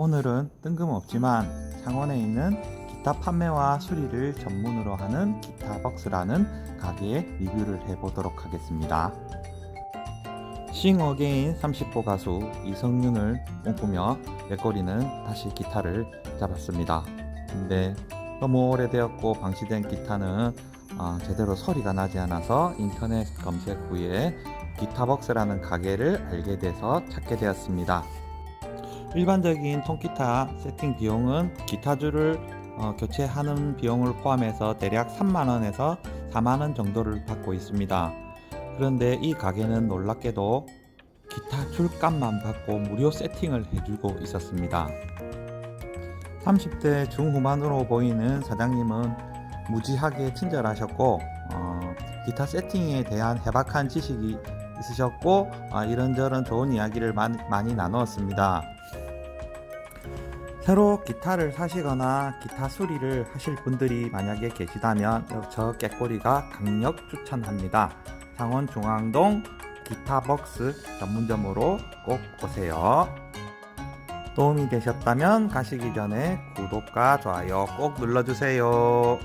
오늘은 뜬금없지만 창원에 있는 기타 판매와 수리를 전문으로 하는 기타벅스라는 가게의 리뷰를 해보도록 하겠습니다. 싱 어게인 30호 가수 이성윤을 꿈꾸며 내거리는 다시 기타를 잡았습니다. 근데 너무 오래되었고 방치된 기타는 아, 제대로 소리가 나지 않아서 인터넷 검색 후에 기타벅스라는 가게를 알게 돼서 찾게 되었습니다. 일반적인 통기타 세팅 비용은 기타줄을 어, 교체하는 비용을 포함해서 대략 3만원에서 4만원 정도를 받고 있습니다. 그런데 이 가게는 놀랍게도 기타 줄값만 받고 무료 세팅을 해주고 있었습니다. 30대 중후반으로 보이는 사장님은 무지하게 친절하셨고 어, 기타 세팅에 대한 해박한 지식이 있으셨고 아, 이런저런 좋은 이야기를 많이 나누었습니다. 새로 기타를 사시거나 기타 수리를 하실 분들이 만약에 계시다면 저 깨꼬리가 강력 추천합니다. 창원 중앙동 기타벅스 전문점으로 꼭 오세요. 도움이 되셨다면 가시기 전에 구독과 좋아요 꼭 눌러주세요.